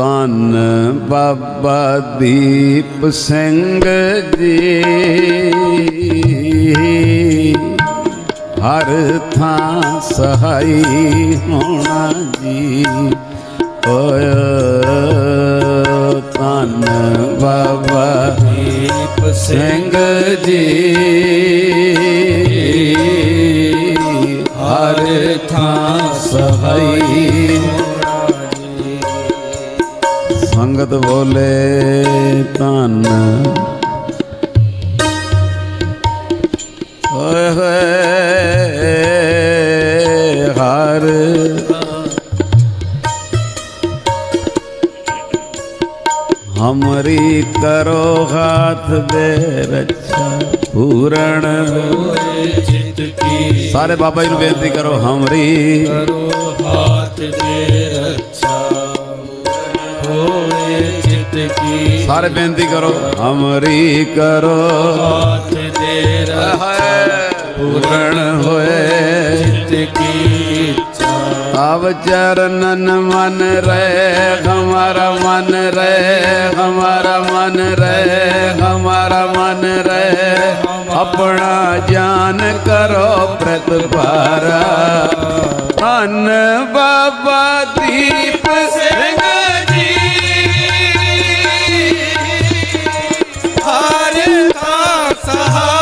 ਧੰਨ ਬਾਬਾ ਦੀਪ ਸਿੰਘ ਜੀ। ਹਰ ਥਾਂ ਸਹਾਈ ਹੋਣਾ ਜੀ। ਓਏ ਧੰਨ ਬਾਬਾ ਦੀਪ ਸਿੰਘ ਜੀ। ਹਰ ਥਾਂ ਸਹਾਈ ਸੰਗਤ ਬੋਲੇ ਧੰਨ। ਓਏ ਹੋਏ, ਹਰ ਹਮਰੀ ਕਰੋ ਹਾਥ ਦੇ ਰੱਛਾ ਪੂਰਨ। ਹੋਏ ਚਿਤ ਕੀ ਸਾਰੇ ਬਾਬਾ ਜੀ ਨੂੰ ਬੇਨਤੀ ਕਰੋ, ਹਮਰੀ ਕੀ ਸਾਰੇ ਬੇਨਤੀ ਕਰੋ, ਅਮਰੀ ਕਰੋ। ਹਾਥ ਦੇ ਰੱਛਾ ਪੂਰਨ ਹੋਏ। ਚਿਤ ਕੀ ਇੱਛਾ ਚਰਨਨ ਮਨ ਰਹਿ ਹਮਾਰਾ ਮਨ ਰਹਿ ਹਮਾਰਾ ਮਨ ਰਹਿ ਹਮਾਰਾ ਮਨ ਰਹਿ ਆਪਣਾ ਜਾਨ ਕਰੋ ਪ੍ਰਤਪਾਰਾ ਧੰਨ ਬਾਬਾ ਦੀਪ सहा